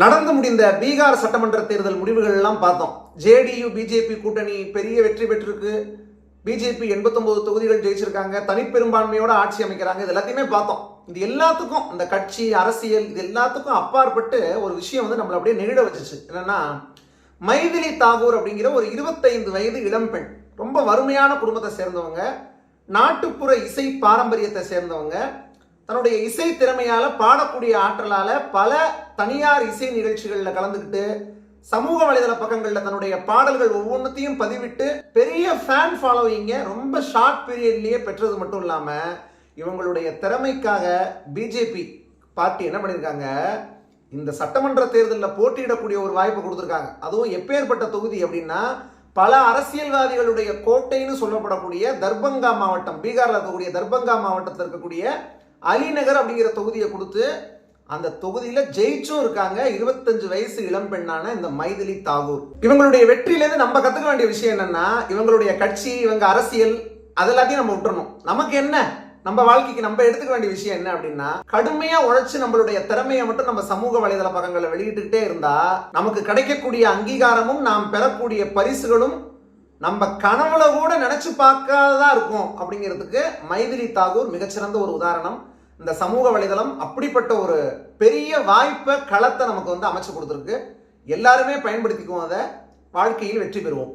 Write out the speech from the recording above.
நடந்து முடிந்த பீகார் சட்டமன்ற தேர்தல் முடிவுகள் எல்லாம் பார்த்தோம். ஜேடியு பிஜேபி கூட்டணி பெரிய வெற்றி பெற்றிருக்கு. பிஜேபி 89 தொகுதிகள் ஜெயிச்சிருக்காங்க. தனிப்பெரும்பான்மையோட ஆட்சி அமைக்கிறாங்க. இது எல்லாத்தையுமே பார்த்தோம். இது எல்லாத்துக்கும் இந்த கட்சி அரசியல் இது எல்லாத்துக்கும் அப்பாற்பட்டு ஒரு விஷயம் வந்து நம்மளை அப்படியே நெகிழ வச்சுச்சு. என்னன்னா மைதிலி தாகூர் அப்படிங்கிற ஒரு 25 வயது இளம்பெண் ரொம்ப வறுமையான குடும்பத்தை சேர்ந்தவங்க நாட்டுப்புற இசை பாரம்பரியத்தை சேர்ந்தவங்க தன்னுடைய இசை திறமையால பாடக்கூடிய ஆற்றலால பல தனியார் இசை நிகழ்ச்சிகளில் கலந்துக்கிட்டு சமூக வலைதள பக்கங்களில் தன்னுடைய பாடல்கள் ஒவ்வொன்றத்தையும் பதிவிட்டு பெரிய ஃபேன் ஃபாலோவிங்க ரொம்ப ஷார்ட் பீரியட்லயே பெற்றது மட்டும் இல்லாம இவங்களுடைய திறமைக்காக பிஜேபி பார்ட்டி என்ன பண்ணியிருக்காங்க இந்த சட்டமன்ற தேர்தலில் போட்டியிடக்கூடிய ஒரு வாய்ப்பு கொடுத்துருக்காங்க. அதுவும் எப்பேற்பட்ட தொகுதி அப்படின்னா பல அரசியல்வாதிகளுடைய கோட்டைன்னு சொல்லப்படக்கூடிய தர்பங்கா மாவட்டம் பீகாரில் இருக்கக்கூடிய தர்பங்கா மாவட்டத்தில் இருக்கக்கூடிய அலிநகர் அப்படிங்கிற தொகுதியை கொடுத்து அந்த தொகுதியில ஜெயிச்சும் இருக்காங்க. இருபத்தஞ்சு வயசு இளம்பெண்ணான இந்த மைதிலி தாகூர். இவங்களுடைய வெற்றியிலேருந்து நம்ம கத்துக்க வேண்டிய விஷயம் என்னன்னா இவங்களுடைய கட்சி இவங்க அரசியல் அதெல்லாத்தையும் நம்ம விட்டுறணும். நமக்கு என்ன? நம்ம வாழ்க்கைக்கு நம்ம எடுத்துக்க வேண்டிய விஷயம் என்ன அப்படின்னா கடுமையா உழைச்சு நம்மளுடைய திறமையை மட்டும் நம்ம சமூக வலைதள பக்கங்களை வெளியிட்டுக்கிட்டே இருந்தா நமக்கு கிடைக்கக்கூடிய அங்கீகாரமும் நாம் பெறக்கூடிய பரிசுகளும் நம்ம கனவுல கூட நினைச்சு பார்க்காததா இருக்கும். அப்படிங்கிறதுக்கு மைதிலி தாகூர் மிகச்சிறந்த ஒரு உதாரணம். இந்த சமூக வலைதளம் அப்படிப்பட்ட ஒரு பெரிய வாய்ப்பை களத்தை நமக்கு வந்து அமைச்சு கொடுத்துருக்கு. எல்லாருமே பயன்படுத்திக்குவோம் அதை. வாழ்க்கையில் வெற்றி பெறுவோம்.